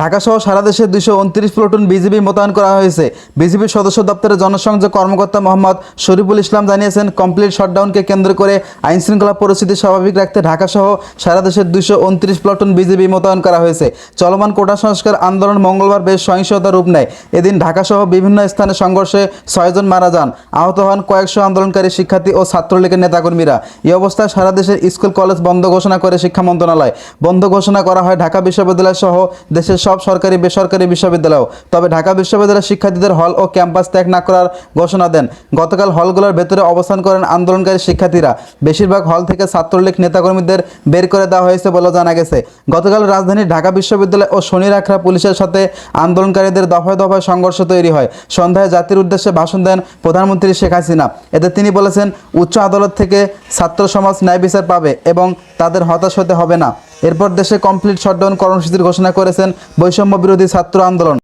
ঢাকা সহ সারা দেশে দুইশো উনত্রিশ প্লটুন বিজিবি মোতায়েন করা হয়েছে। বিজিবির সদস্য দপ্তরের জনসংযোগ কর্মকর্তা মোহাম্মদ শরীফুল ইসলাম জানিয়েছেন, কমপ্লিট শটডাউনকে কেন্দ্র করে আইন শৃঙ্খলা পরিস্থিতি স্বাভাবিক রাখতে ঢাকা সহ সারা দেশের দুইশো উনত্রিশ প্লটুন বিজিবি মোতায়েন করা হয়েছে। চলমান কোটা সংস্কার আন্দোলন মঙ্গলবার বেশ সহিংসতা রূপ নেয়। এদিন ঢাকা সহ বিভিন্ন স্থানে সংঘর্ষে ছয়জন মারা যান। আহত হন কয়েকশো আন্দোলনকারী শিক্ষার্থী ও ছাত্রলীগের নেতাকর্মীরা। এই অবস্থায় সারা দেশের স্কুল, কলেজ বন্ধ ঘোষণা করে শিক্ষা মন্ত্রণালয়। বন্ধ ঘোষণা করা হয় ঢাকা বিশ্ববিদ্যালয় সহ দেশের সব সরকারি বেসরকারি বিশ্ববিদ্যালয় তবে ঢাকা বিশ্ববিদ্যালয়ের শিক্ষার্থীদের হল ও ক্যাম্পাস ত্যাগ না করার ঘোষণা দেন। গতকাল হলগুলোর ভেতরে অবস্থান করেন আন্দোলনকারী শিক্ষার্থীরা। বেশিরভাগ হল থেকে ছাত্রলীগ নেতাকর্মীদের বের করে দেওয়া হয়েছে বলে জানা গেছে। গতকাল রাজধানীর ঢাকা বিশ্ববিদ্যালয় ও শনি রাখরা পুলিশের সাথে আন্দোলনকারীদের দফায় দফায় সংঘর্ষ তৈরি হয়। সন্ধ্যায় জাতির উদ্দেশ্যে ভাষণ দেন প্রধানমন্ত্রী শেখ হাসিনা। এতে তিনি বলেছেন, উচ্চ আদালত থেকে ছাত্র সমাজ ন্যায় বিচার পাবে এবং তাদের হতাশ হতে হবে না। এরপর দেশে কমপ্লিট শটডাউন কর্মসূচির ঘোষণা করেছেন বৈষম্য বিরোধী ছাত্র আন্দোলন।